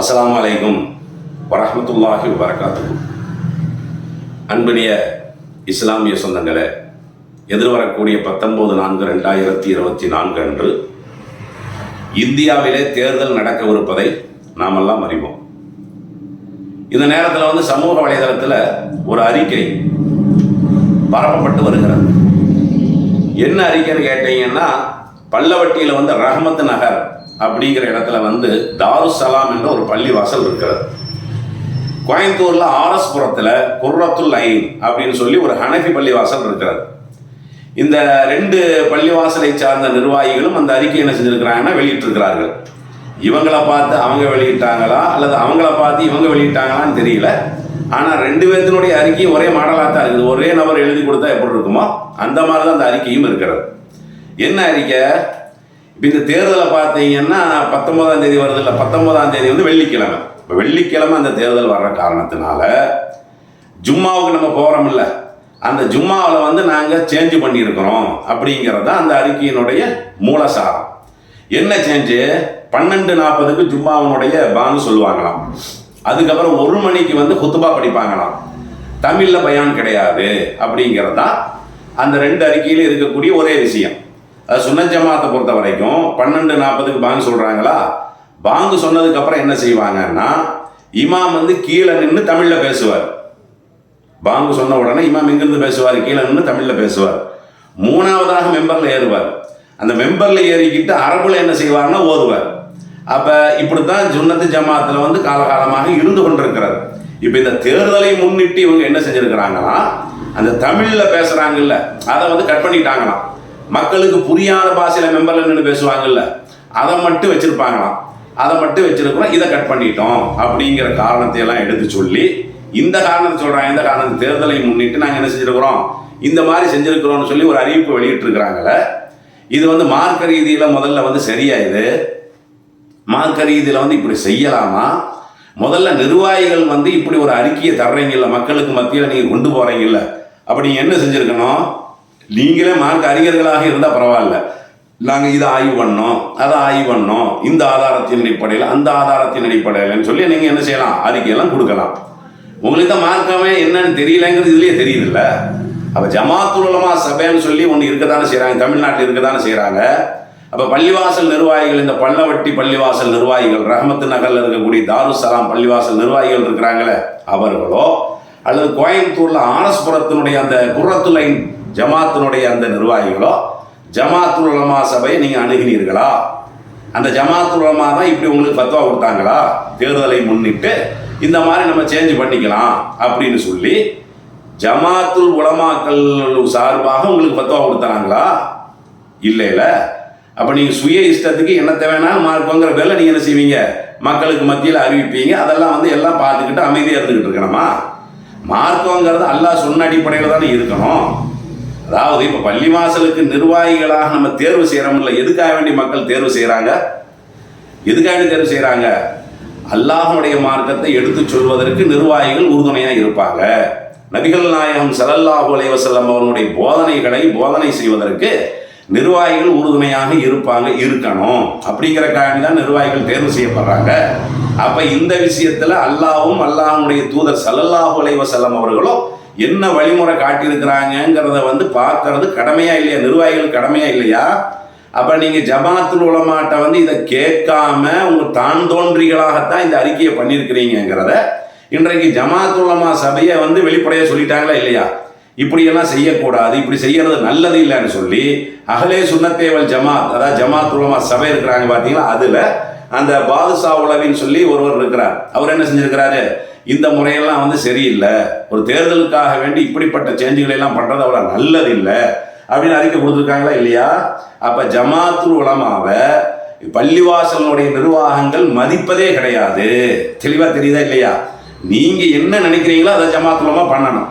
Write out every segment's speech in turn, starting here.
அஸ்லாம் வலைக்கும் வரமத்துல்லாஹி வரகாத்து அன்பினிய இஸ்லாமிய சொந்தங்களே எதிர்வரக்கூடிய பத்தொன்பது நான்கு ரெண்டாயிரத்தி இருபத்தி நான்கு அன்று இந்தியாவிலே தேர்தல் நடக்கவிருப்பதை நாமெல்லாம் அறிவோம். இந்த நேரத்தில் வந்து சமூக வலைதளத்தில் ஒரு அறிக்கை பரப்பப்பட்டு வருகிறது. என்ன அறிக்கைன்னு கேட்டீங்கன்னா பல்லவட்டியில் வந்து ரஹமத் நகர் அப்படிங்கிற இடத்துல வந்து தாருசலாம் என்ற ஒரு பள்ளிவாசல் இருக்கிறது. கோயம்புத்தூர்ல ஆர்எஸ்புரத்தில் குர்ரத்துல் ஐன் அப்படின்னு சொல்லி ஒரு ஹனஃபி பள்ளிவாசல் இருக்கிறது. இந்த ரெண்டு பள்ளிவாசலை சார்ந்த நிர்வாகிகளும் அந்த அறிக்கை என்ன செஞ்சிருக்கிறாங்கன்னா வெளியிட்டிருக்கிறார்கள். இவங்கள பார்த்து அவங்க வெளியிட்டாங்களா? அல்லது அவங்கள பார்த்து இவங்க வெளியிட்டாங்களான்னு தெரியல. ஆனால் ரெண்டு பேர்த்தினுடைய அறிக்கையும் ஒரே மாடலாக தான் இருக்குது. ஒரே நபர் எழுதி கொடுத்தா எப்படி இருக்குமோ அந்த மாதிரி தான் அந்த அறிக்கையும் இருக்கிறது. என்ன அறிக்கை? இப்போ இந்த தேர்தலை பார்த்தீங்கன்னா பத்தொன்பதாம் தேதி வருது இல்லை பத்தொன்பதாம் தேதி வந்து வெள்ளிக்கிழமை. இப்போ வெள்ளிக்கிழமை அந்த தேர்தல் வர்ற காரணத்தினால ஜும்மாவுக்கு நம்ம போகிறோம் இல்லை. அந்த ஜும்மாவில் வந்து நாங்கள் சேஞ்ச் பண்ணியிருக்கிறோம் அப்படிங்கிறது தான் அந்த அறிக்கையினுடைய மூலசாரம் என்ன சேஞ்சு பன்னெண்டு நாற்பதுக்கு ஜும்மாவினுடைய பானு சொல்லுவாங்களாம். அதுக்கப்புறம் ஒரு மணிக்கு வந்து குத்துபா படிப்பாங்களாம். தமிழில் பயான் கிடையாது அப்படிங்கிறது தான் அந்த ரெண்டு அறிக்கையிலும் இருக்கக்கூடிய ஒரே விஷயம். சுன்ன ஜமாத்தை பொறுத்த வரைக்கும் பன்னெண்டு நாற்பதுக்கு பாங்கு சொல்கிறாங்களா பாங்கு சொன்னதுக்கப்புறம் என்ன செய்வாங்கன்னா இமாம் வந்து கீழே நின்று தமிழில் பேசுவார். பாங்கு சொன்ன உடனே இமாம் எங்கிருந்து பேசுவார்? கீழே நின்று தமிழில் பேசுவார். மூணாவதாக மெம்பரில் ஏறுவார். அந்த மெம்பரில் ஏறிக்கிட்டு அரபுல என்ன செய்வார்னா ஓதுவார். அப்போ இப்படி தான் ஜுன்னத்து ஜமாத்தில் வந்து காலகாலமாக இருந்து கொண்டிருக்கிறது இப்போ இந்த தேர்தலை முன்னிட்டு இவங்க என்ன செஞ்சிருக்கிறாங்கன்னா அந்த தமிழில் பேசுகிறாங்கல்ல அதை வந்து கட் பண்ணிட்டாங்களாம். மக்களுக்கு புரியாத பாஷையில் மெம்பரில் நின்று பேசுவாங்கல்ல அதை மட்டும் வச்சிருப்பாங்களாம். அதை மட்டும் வச்சிருக்கிறோம் இதை கட் பண்ணிட்டோம் அப்படிங்கிற காரணத்தை எல்லாம் எடுத்து சொல்லி இந்த காரணத்தை சொல்கிறாங்க இந்த காரணத்தை தேர்தலை முன்னிட்டு நாங்கள் என்ன செஞ்சிருக்கிறோம்? இந்த மாதிரி செஞ்சிருக்கிறோம்னு சொல்லி ஒரு அறிவிப்பு வெளியிட்டிருக்கிறாங்களே இது வந்து மார்க்க ரீதியில் முதல்ல வந்து சரியா இது? மார்க்க ரீதியில் வந்து இப்படி செய்யலாமா? முதல்ல நிர்வாகிகள் வந்து இப்படி ஒரு அறிக்கையை தர்றீங்கல்ல மக்களுக்கு மத்தியில் நீங்கள் கொண்டு போகிறீங்கல்ல அப்படி என்ன செஞ்சுருக்கணும்? நீங்களே மார்க்க அறிஞர்களாக இருந்தால் பரவாயில்ல. நாங்கள் இதை ஆய்வு பண்ணோம் அதை ஆய்வு பண்ணோம். இந்த ஆதாரத்தின் அடிப்படையில் அந்த ஆதாரத்தின் அடிப்படையில்னு சொல்லி நீங்கள் என்ன செய்யலாம்? அறிக்கையெல்லாம் கொடுக்கலாம். உங்களுக்கு தான் மார்க்கமே என்னன்னு தெரியலங்கிறது இதுலேயே தெரியுதுல்ல. அப்போ ஜமாத்துலமா சபைன்னு சொல்லி ஒன்று இருக்க தானே செய்கிறாங்க தமிழ்நாட்டில் இருக்க தானே செய்கிறாங்க அப்போ பள்ளிவாசல் நிர்வாகிகள் இந்த பள்ளவட்டி பள்ளிவாசல் நிர்வாகிகள் ரஹமத்து நகரில் இருக்கக்கூடிய தாருசலாம் பள்ளிவாசல் நிர்வாகிகள் இருக்கிறாங்களே அவர்களோ அல்லது கோயம்புத்தூரில் ஆனஸ்புரத்தினுடைய அந்த குரத்துலைன் ஜமாத்தினுடைய அந்த நிர்வாகிகளோ ஜமாத்துல் உலமா சபையை நீங்கள் அணுகினீர்களா? அந்த ஜமாத்துல் உலமா தான் இப்படி உங்களுக்கு பத்துவா கொடுத்தாங்களா? தேர்தலை முன்னிட்டு இந்த மாதிரி நம்ம சேஞ்ச் பண்ணிக்கலாம் அப்படின்னு சொல்லி ஜமாத்துல் உலமாக்கள் சார்பாக உங்களுக்கு பத்துவா கொடுத்தாங்களா? இல்லை இல்லை. அப்போ நீங்கள் சுய இஷ்டத்துக்கு என்னத்தை வேணாலும் மார்க்கோங்கிற பேரில் நீங்கள் என்ன செய்வீங்க? மக்களுக்கு மத்தியில் அறிவிப்பீங்க. அதெல்லாம் வந்து எல்லாம் பார்த்துக்கிட்டு அமைதியாக இருந்துக்கிட்டு இருக்கணுமா? மார்க்கோங்கிறது அல்லாஹ் சொன்ன அடிப்படையில் தானே இருக்கணும். அதாவது இப்போ பள்ளி வாசலுக்கு நிர்வாகிகளாக நம்ம தேர்வு செய்கிறோம்ல எதுக்காக வேண்டி மக்கள் தேர்வு செய்கிறாங்க எதுக்காக வேண்டி தேர்வு செய்கிறாங்க அல்லாஹனுடைய மார்க்கத்தை எடுத்து சொல்வதற்கு நிர்வாகிகள் உறுதுணையாக இருப்பாங்க. நபிகள் நாயகம் சலல்லாஹு அலைவசல்லம் அவர்களுடைய போதனைகளை போதனை செய்வதற்கு நிர்வாகிகள் உறுதுணையாக இருப்பாங்க இருக்கணும். அப்படிங்கிற காரணி தான் நிர்வாகிகள் தேர்வு செய்யப்படுறாங்க. அப்போ இந்த விஷயத்தில் அல்லாவும் அல்லாஹனுடைய தூதர் சலல்லாஹு அலைவசல்லம் அவர்களும் என்ன வழிமுறை காட்டியிருக்கிறாங்கிறத வந்து பார்க்கறது கடமையா இல்லையா? நிர்வாகிகள் கடமையா இல்லையா? அப்ப நீங்க ஜமாத்துல் உலமாட்ட வந்து இதை கேட்காம உங்க தான் தோன்றிகளாகத்தான் இந்த அறிக்கையை பண்ணியிருக்கிறீங்கிறத இன்றைக்கு ஜமாத்துலமா உலமா சபையை வந்து வெளிப்படையா சொல்லிட்டாங்களா இல்லையா? இப்படியெல்லாம் செய்யக்கூடாது இப்படி செய்யறது நல்லது இல்லைன்னு சொல்லி அகலே சுண்ணத்தேவல் ஜமாத் அதாவது ஜமாத் உலமா சபை இருக்கிறாங்க பார்த்தீங்களா அதில் அந்த பாதுஷா உளவின்னு சொல்லி ஒருவர் இருக்கிறார். அவர் என்ன செஞ்சிருக்கிறாரு? இந்த முறையெல்லாம் வந்து சரியில்லை. ஒரு தேர்தலுக்காக வேண்டி இப்படிப்பட்ட சேஞ்சுகளை எல்லாம் பண்ணுறது அவ்வளோ நல்லது இல்லை அப்படின்னு அறிக்கை கொடுத்துருக்காங்களா இல்லையா? அப்போ ஜமாத்துல் உலமாவை பள்ளிவாசலினுடைய நிர்வாகங்கள் மதிப்பதே கிடையாது. தெளிவாக தெரியுதா இல்லையா? நீங்கள் என்ன நினைக்கிறீங்களோ அதை ஜமாத்துலமாக பண்ணணும்.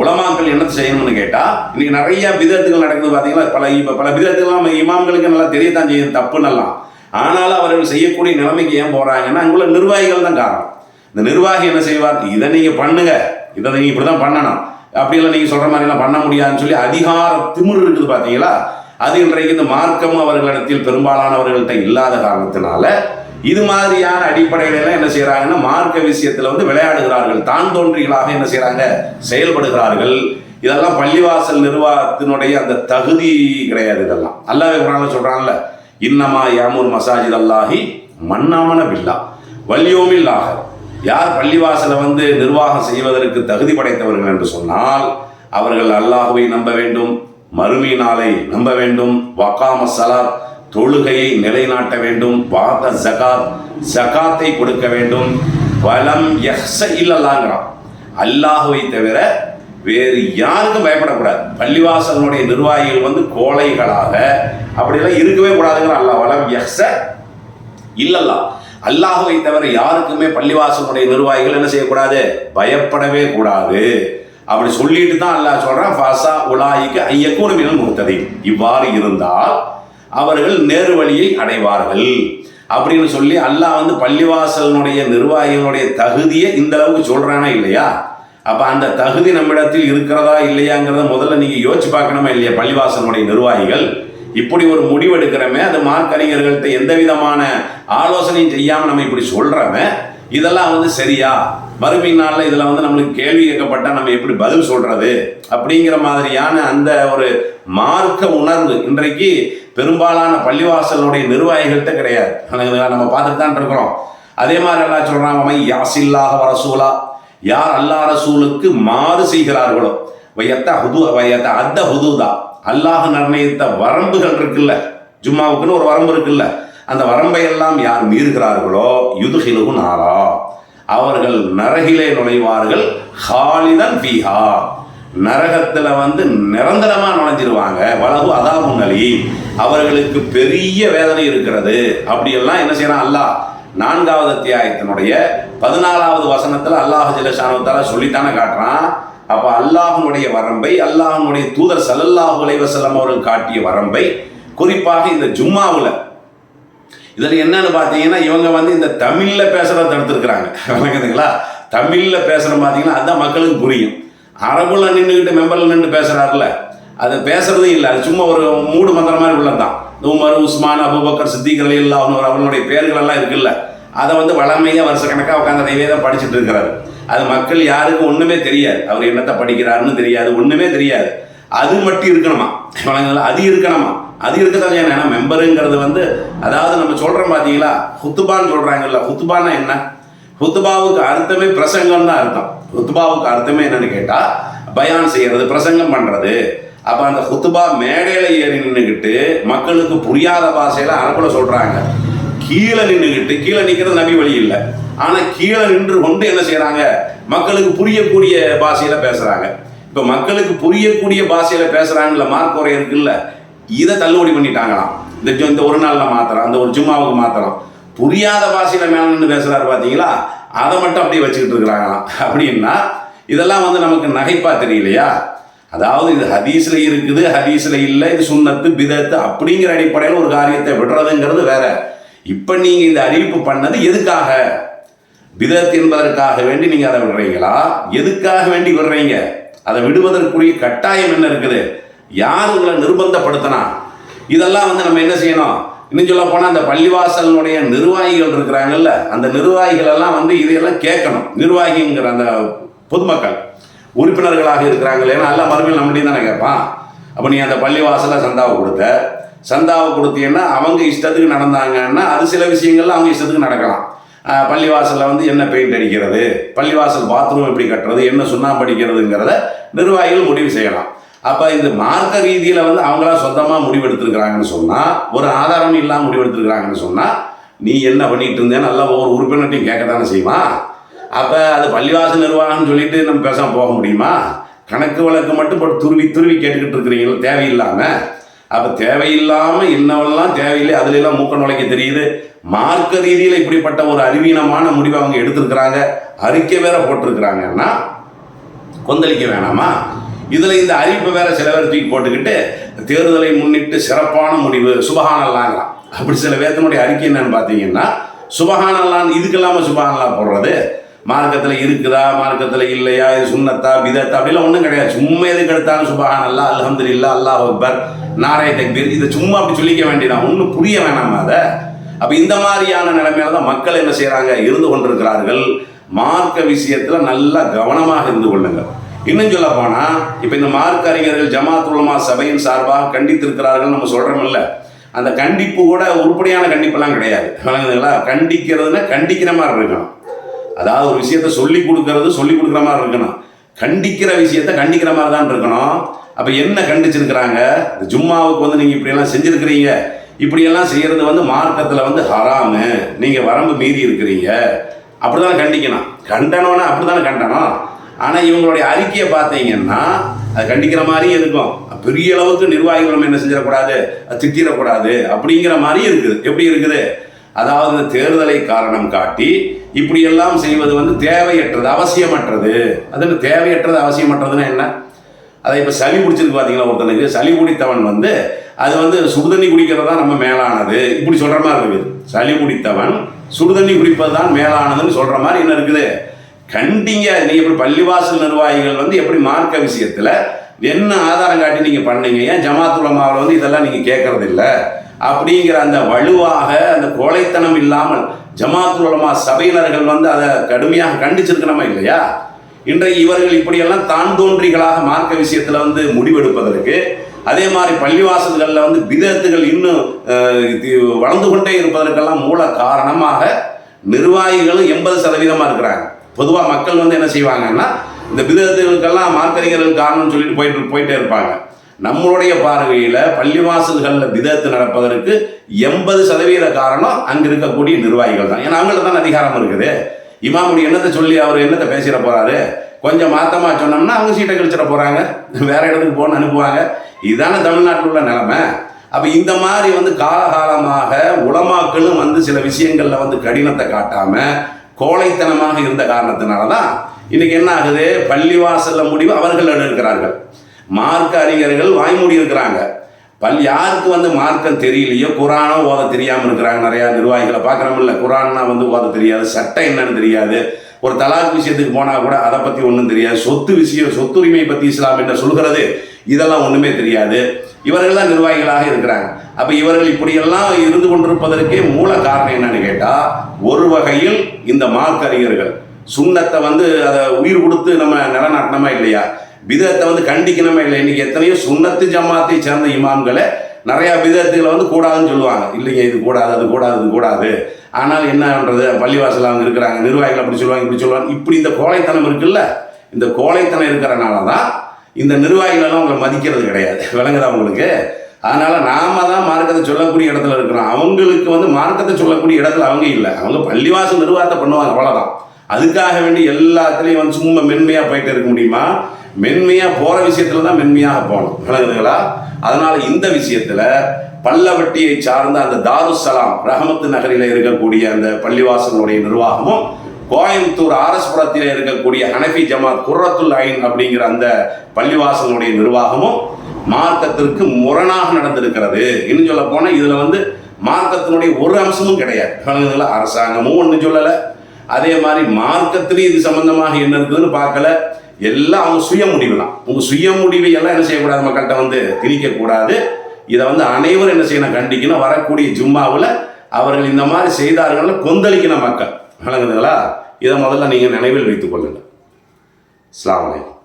உலமாக்கள் என்ன செய்யணும்னு கேட்டால் இன்னைக்கு நிறைய விதத்துகள் நடக்குது பார்த்தீங்களா பல இப்போ பல விதத்துலாம் இமாம்களுக்கு நல்லா தெரியத்தான் செய்யும். தப்புன்னெல்லாம் ஆனாலும் அவர்கள் செய்யக்கூடிய நிலைமைக்கு ஏன் போகிறாங்கன்னா அங்குள்ள நிர்வாகிகள் தான் காரணம். இந்த நிர்வாகி என்ன செய்வார்? இதை நீங்கள் பண்ணுங்க. இதை நீங்கள் இப்படி தான் பண்ணணும். அப்படியெல்லாம் நீங்கள் சொல்கிற மாதிரிலாம் பண்ண முடியாதுன்னு சொல்லி அதிகார திமிர் இருக்குது பார்த்தீங்களா அது இன்றைக்கு இந்த மார்க்கம் அவர்களிடத்தில் பெரும்பாலானவர்கள்ட்ட இல்லாத காரணத்தினால இது மாதிரியான அடிப்படையிலாம் என்ன செய்கிறாங்கன்னா மார்க்க விஷயத்தில் வந்து விளையாடுகிறார்கள். தான் தோன்றிகளாக என்ன செய்கிறாங்க செயல்படுகிறார்கள். இதெல்லாம் பள்ளிவாசல் நிர்வாகத்தினுடைய அந்த தகுதி கிடையாது இதெல்லாம். அல்லாஹ் குரான்ல இன்னமா யாமூர் மசாஜித் அல்லாஹி மன்னாமன பில்லா. வல்யோமில்லாக யார் பள்ளிவாசலை வந்து நிர்வாகம் செய்வதற்கு தகுதி படைத்தவர்கள் என்று சொன்னால் அவர்கள் அல்லாஹுவை நம்ப வேண்டும் மறுமை நாளை நம்ப வேண்டும் வக்காம சலாத் தொழுகையை நிலைநாட்ட வேண்டும் வாத ஜகாத் ஜகாத்தை கொடுக்க வேண்டும். வலம் யஹ்ச இல்லல்லாங்கிறான். அல்லாஹுவை தவிர வேறு யாருக்கும் பயப்படக்கூடாது. பள்ளிவாசலுடைய நிர்வாகிகள் வந்து கோழைகளாக அப்படியெல்லாம் இருக்கவே கூடாதுங்கிற அல்லாஹ் வளம் யஹ்ச இல்லல்லா அல்லாஹுவை தவிர யாருக்குமே பள்ளிவாசலுடைய நிர்வாகிகள் என்ன செய்யக்கூடாது? பயப்படவே கூடாது. அப்படி சொல்லிட்டு தான் அல்லாஹ் சொல்றான் ஃபாசா உலாய்க்கு ஐயக்கூடும் முகத்ததை இவ்வாறு இருந்தால் அவர்கள் நேரு வழியை அடைவார்கள். அப்படின்னு சொல்லி அல்லாஹ் வந்து பள்ளிவாசலினுடைய நிர்வாகிகளுடைய தகுதியை இந்த அளவுக்கு சொல்றானா இல்லையா? அப்போ அந்த தகுதி நம்மிடத்தில் இருக்கிறதா இல்லையாங்கிறத முதல்ல நீங்கள் யோசிச்சு பார்க்கணுமா இல்லையா பள்ளிவாசனுடைய நிர்வாகிகள்? இப்படி ஒரு முடிவு எடுக்கிறோமே அது மார்க் அறிஞர்கள்ட்ட எந்த விதமான ஆலோசனையும் செய்யாமல் நம்ம இப்படி சொல்கிறோமே இதெல்லாம் வந்து சரியா? வறுமை நாளில் இதில் வந்து நம்மளுக்கு கேள்வி கேட்கப்பட்டால் நம்ம எப்படி பதில் சொல்கிறது அப்படிங்கிற மாதிரியான அந்த ஒரு மார்க்க உணர்வு இன்றைக்கு பெரும்பாலான பள்ளிவாசலுடைய நிர்வாகிகள்கிட்ட கிடையாது. நம்ம பார்த்துட்டு தான் இருக்கிறோம். அதே மாதிரி எல்லாம் சொல்கிறாங்க அவன் யாசில்லாக வரசூலா யார் அல்லா ரசூலுக்கு மாறு செய்கிறார்களோ வையத்த ஹுது வையத்த அத்த ஹுதுதா. அல்லாஹ் நிர்ணயித்த வரம்புகள் இருக்குல்ல ஜும்மாவுக்குன்னு ஒரு வரம்பு இருக்குல்ல அந்த வரம்பை எல்லாம் யார் மீறுகிறார்களோ யுதுகிலுகு நாரா. அவர்கள் நரகிலே நுழைவார்கள் ஹாலிதன் பீஹா நரகத்தில் வந்து நிரந்தரமாக நுழைஞ்சிருவாங்க. வலகு அதா முன்னலி அவர்களுக்கு பெரிய வேதனை இருக்கிறது. அப்படியெல்லாம் என்ன செய்யறான் அல்லாஹ்? நான்காவது அத்தியாயத்தினுடைய பதினாலாவது வசனத்தில் அல்லாஹ் ஜிலஷானுத்தால சொல்லித்தானே காட்டுறான். அப்போ அல்லாஹனுடைய வரம்பை அல்லாஹனுடைய தூதர் சல்லல்லாஹு அலைஹி அவர்கள் காட்டிய வரம்பை குறிப்பாக இந்த ஜும்மாவில். இதில் என்னன்னு பார்த்தீங்கன்னா இவங்க வந்து இந்த தமிழில் பேசுகிறத தடுத்துருக்குறாங்க. விளங்குதுங்களா தமிழில் பேசுகிற பார்த்தீங்கன்னா அதுதான் மக்களுக்கு புரியும். அரபுல நின்றுக்கிட்டு மெம்பரில் நின்று பேசுகிறாருல அது பேசுறதும் இல்லை. அது சும்மா ஒரு மூடு மந்திர மாதிரி உள்ளதான் உமர் உஸ்மான் அபுபக்கர் சித்திகளை அலி அவனு அவனுடைய பேர்கள் எல்லாம் இருக்குல்ல. அதை வந்து வளமையாக வருஷக்கணக்காக உட்காந்து அதையே தான் படிச்சுட்டு இருக்கிறாரு. அது மக்கள் யாருக்கும் ஒன்றுமே தெரியாது. அவர் என்னத்தை படிக்கிறாருன்னு தெரியாது. ஒன்றுமே தெரியாது. அது மட்டும் இருக்கணுமா? வழங்கல அது இருக்கணுமா? அது இருக்கதான் ஏன்னா மெம்பருங்கிறது வந்து அதாவது நம்ம சொல்கிறோம் பார்த்தீங்களா ஹுத்துபான்னு சொல்கிறாங்கல்ல ஹுத்துபான்னா என்ன? ஹுத்துபாவுக்கு அர்த்தமே பிரசங்கம் தான் அர்த்தம். ஹுத்துபாவுக்கு அர்த்தமே என்னன்னு கேட்டால் பயான் செய்கிறது பிரசங்கம் பண்ணுறது அப்போ அந்த ஹுத்துபா மேடையில் ஏறி நின்றுக்கிட்டு மக்களுக்கு புரியாத பாஷையில் அனுப்பல சொல்கிறாங்க கீழே நின்றுக்கிட்டு கீழே நிற்கிறது நபி வழி இல்லை. ஆனால் கீழே நின்று கொண்டு என்ன செய்கிறாங்க மக்களுக்கு புரியக்கூடிய பாஷையில் பேசுகிறாங்க இப்போ மக்களுக்கு புரியக்கூடிய பாஷையில் பேசுகிறாங்கல்ல மார்க் குறை இருக்குல்ல? இதை தள்ளுபடி பண்ணிட்டாங்களாம். இந்த இந்த ஒரு நாளில் மாத்திரம் அந்த ஒரு ஜும்மாவுக்கு மாத்திரம் புரியாத பாஷையில் மேலே நின்று பேசுகிறாரு பார்த்தீங்களா அதை மட்டும் அப்படியே வச்சுக்கிட்டு இருக்கிறாங்களாம். அப்படின்னா இதெல்லாம் வந்து நமக்கு நகைப்பா தெரியலையா? அதாவது இது ஹதீஸில் இருக்குது ஹதீஸில் இல்லை இது சுண்ணத்து பிதத்து அப்படிங்கிற அடிப்படையில் ஒரு காரியத்தை விடுறதுங்கிறது வேற. இப்போ நீங்கள் இந்த அறிவிப்பு பண்ணது எதுக்காக? பிதத் என்பதற்காக வேண்டி நீங்கள் அதை விடுறீங்களா? எதுக்காக வேண்டி விடுறீங்க? அதை விடுவதற்குரிய கட்டாயம் என்ன இருக்குது? யார் உங்களை நிர்பந்தப்படுத்தினா? இதெல்லாம் வந்து நம்ம என்ன செய்யணும்? இன்னும் சொல்ல போனால் அந்த பள்ளிவாசலினுடைய நிர்வாகிகள் இருக்கிறாங்கல்ல அந்த நிர்வாகிகள் எல்லாம் வந்து இதையெல்லாம் கேட்கணும். நிர்வாகிங்கிற அந்த பொதுமக்கள் உறுப்பினர்களாக இருக்கிறாங்களே நல்லா மறுபடியும் நம்மளையும் தானே கேட்பான். அப்போ நீ அந்த பள்ளிவாசலில் சந்தாவை கொடுத்த சந்தாவை கொடுத்தீங்கன்னா அவங்க இஷ்டத்துக்கு நடந்தாங்கன்னா அது சில விஷயங்கள்ல அவங்க இஷ்டத்துக்கு நடக்கலாம். பள்ளிவாசலில் வந்து என்ன பெயிண்ட் அடிக்கிறது? பள்ளிவாசல் பாத்ரூம் எப்படி கட்டுறது? என்ன சுண்ணாம்பு அடிக்கிறதுங்கிறத நிர்வாகிகள் முடிவு செய்யலாம். அப்போ இந்த மார்க்க ரீதியில் வந்து அவங்களா சொந்தமாக முடிவெடுத்திருக்கிறாங்கன்னு சொன்னால் ஒரு ஆதாரம் இல்லாமல் முடிவெடுத்திருக்கிறாங்கன்னு சொன்னால் நீ என்ன பண்ணிட்டு இருந்தே நல்லா ஒவ்வொரு உறுப்பினர்ட்டையும் கேட்கத்தானே செய்வான் அப்போ அது பள்ளிவாசல் நிர்வாகம்னு சொல்லிட்டு நம்ம பேசாமல் போக முடியுமா? கணக்கு வழக்கு மட்டும் துருவி துருவி கேட்டுக்கிட்டு இருக்கிறீங்களா தேவையில்லாமல் அப்போ தேவையில்லாமல் இன்னவெல்லாம் தேவையில்லை அதுல மூக்க நுழைக்க தெரியுது. மார்க்க ரீதியில் இப்படிப்பட்ட ஒரு அறிவீனமான முடிவை அவங்க எடுத்திருக்கிறாங்க. அறிக்கை வேற போட்டிருக்கிறாங்கன்னா கொந்தளிக்க வேணாமா? இதில் இந்த அறிவிப்பை வேற சில பேர் தூக்கி போட்டுக்கிட்டு தேர்தலை முன்னிட்டு சிறப்பான முடிவு சுபஹானல்லாங்களாம் அப்படி சில பேர்த்தினுடைய அறிக்கை என்னன்னு பார்த்தீங்கன்னா சுபஹானல்லான் இதுக்கு இல்லாமல் சுபஹானல்லா போடுறது. மார்க்கத்தில் இருக்குதா மார்க்கத்தில் இல்லையா இது சுண்ணத்தா பிதத்தா அப்படிலாம் ஒன்றும் கிடையாது. சும்மா எதுக்கு எடுத்தாலும் சுபஹானல்லா இல்லா அல்லாஹ் அக்பர். நாராய தக்பீர் இதை சும்மா அப்படி சொல்லிக்க வேண்டியதான் ஒன்றும் புரிய வேணாமா அதை. அப்போ இந்த மாதிரியான நிலைமையில தான் மக்கள் என்ன செய்கிறாங்க இருந்து கொண்டிருக்கிறார்கள். மார்க்க விஷயத்தில் நல்லா கவனமாக இருந்து கொள்ளுங்கள். இன்னும் சொல்ல போனால் இப்போ இந்த மார்க்க அறிஞர்கள் ஜமாத் உலமா சபையின் சார்பாக கண்டித்திருக்கிறார்கள் நம்ம சொல்றோம்ல. அந்த கண்டிப்பு கூட உருப்படியான கண்டிப்பெல்லாம் கிடையாது. விளங்குதுங்களா? கண்டிக்கிறதுனா கண்டிக்கிற மாதிரி இருக்கணும். அதாவது ஒரு விஷயத்த சொல்லி கொடுக்கறது சொல்லி கொடுக்குற மாதிரி இருக்கணும். கண்டிக்கிற விஷயத்த கண்டிக்கிற மாதிரி தான் இருக்கணும். அப்போ என்ன கண்டிச்சிருக்கிறாங்க? ஜும்மாவுக்கு வந்து நீங்கள் இப்படியெல்லாம் செஞ்சுருக்கிறீங்க. இப்படியெல்லாம் செய்கிறது வந்து மார்க்கத்தில் வந்து ஹராமு. நீங்கள் வரம்பு மீறி இருக்கிறீங்க. அப்படி தானே கண்டிக்கணும். கண்டனோன்னா அப்படி தானே கண்டனம். ஆனால் இவங்களுடைய அறிக்கையை பார்த்தீங்கன்னா அது கண்டிக்கிற மாதிரியும் இருக்கும். பெரிய அளவுக்கு நிர்வாகிகள் நம்ம என்ன செஞ்சிடக்கூடாது? திட்டிடக்கூடாது. அப்படிங்கிற மாதிரியும் இருக்குது. எப்படி இருக்குது? அதாவது தேர்தலை காரணம் காட்டி இப்படியெல்லாம் செய்வது வந்து தேவையற்றது அவசியமற்றது. அது தேவையற்றது அவசியமற்றதுன்னா என்ன? அதை இப்போ சளி பிடிச்சிருக்கு பார்த்தீங்களா ஒருத்தனுக்கு? சளி பிடித்தவன் வந்து அது வந்து சுடுதண்ணி குடிக்கிறது தான் நம்ம மேலானது. இப்படி சொல்கிற மாதிரி இருக்குது. சளி பிடித்தவன் சுடுதண்ணி குடிப்பது தான் மேலானதுன்னு சொல்கிற மாதிரி என்ன இருக்குது? கண்டிங்க நீங்கள் எப்படி பள்ளிவாசல் நிர்வாகிகள் வந்து எப்படி மார்க்க விஷயத்தில் என்ன ஆதாரம் காட்டி நீங்கள் பண்ணீங்க? ஏன் ஜமாத்துலமாவில் வந்து இதெல்லாம் நீங்கள் கேட்கறது அப்படிங்கிற அந்த வலுவாக அந்த கோழைத்தனம் இல்லாமல் ஜமாத்துல் உலமா சபையினர்கள் வந்து அதை கடுமையாக கண்டிச்சிருக்கணுமா இல்லையா? இன்றைக்கு இவர்கள் இப்படியெல்லாம் தான் தோன்றிகளாக மார்க்க விஷயத்தில் வந்து முடிவெடுப்பதற்கு அதே மாதிரி பள்ளிவாசல்களில் வந்து விதத்துகள் இன்னும் இது வளர்ந்து கொண்டே இருப்பதற்கெல்லாம் மூல காரணமாக நிர்வாகிகளும் எண்பது சதவீதமாக இருக்கிறாங்க. பொதுவாக மக்கள் வந்து என்ன செய்வாங்கன்னா இந்த விதத்துகளுக்கெல்லாம் மார்க்கறிஞர்கள் காரணம்னு சொல்லிட்டு போயிட்டு போயிட்டே இருப்பாங்க. நம்மளுடைய பார்வையில் பள்ளிவாசல்களில் விதத்து நடப்பதற்கு எண்பது சதவீத காரணம் அங்கே இருக்கக்கூடிய நிர்வாகிகள் தான். ஏன்னா அவங்களுக்கு தான் அதிகாரம் இருக்குது. இமாமுடி என்னத்தை சொல்லி அவர் என்னத்தை பேசிட போகிறாரு கொஞ்சம் மாற்றமாக சொன்னோம்னா அவங்க சீட்டை கழிச்சிட போகிறாங்க வேறு இடத்துக்கு போன்னு அனுப்புவாங்க. இதுதானே தமிழ்நாட்டில் உள்ள நிலைமை. அப்போ இந்த மாதிரி வந்து காலகாலமாக உலமாக்களும் வந்து சில விஷயங்களில் வந்து கடினத்தை காட்டாமல் கோழைத்தனமாக இருந்த காரணத்தினால தான் இன்னைக்கு என்ன ஆகுது? பள்ளிவாசலில் முடிவு அவர்கள் எடுக்கிறார்கள். மார்க்க அறிஞர்கள் வாய்மூடி இருக்கிறாங்க. பல் யாருக்கு வந்து மார்க்கம் தெரியலையோ குரானோ ஓத தெரியாமல் இருக்கிறாங்க. நிறையா நிர்வாகிகளை பார்க்குறோம்ல குரான்னா வந்து ஓத தெரியாது சட்டம் என்னன்னு தெரியாது. ஒரு தலாக் விஷயத்துக்கு போனால் கூட அதை பற்றி ஒன்றும் தெரியாது. சொத்து விஷயம் சொத்துரிமை பற்றி இஸ்லாம் என்ன சொல்கிறது இதெல்லாம் ஒன்றுமே தெரியாது. இவர்கள்லாம் நிர்வாகிகளாக இருக்கிறாங்க. அப்போ இவர்கள் இப்படியெல்லாம் இருந்து கொண்டிருப்பதற்கே மூல காரணம் என்னன்னு கேட்டால் ஒரு வகையில் இந்த மார்க்கறிஞர்கள் சுண்ணத்தை வந்து அதை உயிர் கொடுத்து நம்ம நிலநாட்டினமா இல்லையா? விதத்தை வந்து கண்டிக்கணுமே இல்லை. இன்னைக்கு எத்தனையோ சுண்ணத்து ஜமாத்தை சேர்ந்த இமாம்களை நிறையா விதத்துகளை வந்து கூடாதுன்னு சொல்லுவாங்க. இல்லைங்க இது கூடாது அது கூடாது இது கூடாது. ஆனால் என்ன பண்ணுறது பள்ளிவாசல் அவங்க இருக்கிறாங்க. நிர்வாகிகள் அப்படி சொல்லுவாங்க இப்படி சொல்லுவாங்க. இப்படி இந்த கோழைத்தனம் இருக்குல்ல இந்த கோழைத்தனம் இருக்கிறனால தான் இந்த நிர்வாகிகளெல்லாம் உங்களை மதிக்கிறது கிடையாது. விளங்குதா உங்களுக்கு? அதனால் நாம தான் மார்க்கத்தை சொல்லக்கூடிய இடத்துல இருக்கிறோம். அவங்களுக்கு வந்து மார்க்கத்தை சொல்லக்கூடிய இடத்துல அவங்க இல்லை. அவங்க பள்ளிவாசல் நிர்வாகத்தை பண்ணுவாங்க அவ்வளோதான் அதுக்காக வேண்டி எல்லாத்துலேயும் வந்து சும்மா மென்மையாக போயிட்டு இருக்க முடியுமா? மென்மையாக போகிற விஷயத்தில் தான் மென்மையாக போகணும். விளங்குதுங்களா? அதனால் இந்த விஷயத்தில் பல்லவட்டியை சார்ந்த அந்த தாருசலாம் ரஹமத்து நகரில் இருக்கக்கூடிய அந்த பள்ளிவாசலுடைய நிர்வாகமும் கோயம்புத்தூர் ஆரஸ்புரத்தில் இருக்கக்கூடிய ஹனஃபி ஜமாத் குர்ரத்துல் ஐன் அப்படிங்கிற அந்த பள்ளிவாசலுடைய நிர்வாகமும் மார்க்கத்திற்கு முரணாக நடந்திருக்கிறது. இன்னும் சொல்ல போனால் இதில் வந்து மார்க்கத்தினுடைய ஒரு அம்சமும் கிடையாது. விளங்குதுங்களா? அரசாங்கமும் ஒன்றும் சொல்லலை. அதே மாதிரி மார்க்கத்திலையும் இது சம்பந்தமாக என்ன இருக்குதுன்னு பார்க்கல. எல்லாம் அவங்க சுய முடிவு தான் உங்க சுய முடிவை எல்லாம் என்ன செய்யக்கூடாது? மக்கள்கிட்ட வந்து திணிக்கக்கூடாது. இதை வந்து அனைவரும் என்ன செய்யணும்? கண்டிக்கணும். வரக்கூடிய ஜும்மாவில் அவர்கள் இந்த மாதிரி செய்தார்கள் கொந்தளிக்கணும் மக்கள். விளங்குதுங்களா? இதை முதல்ல நீங்கள் நினைவில் வைத்துக் கொள்ளுங்கள். அஸ்ஸலாமு அலைக்கும்.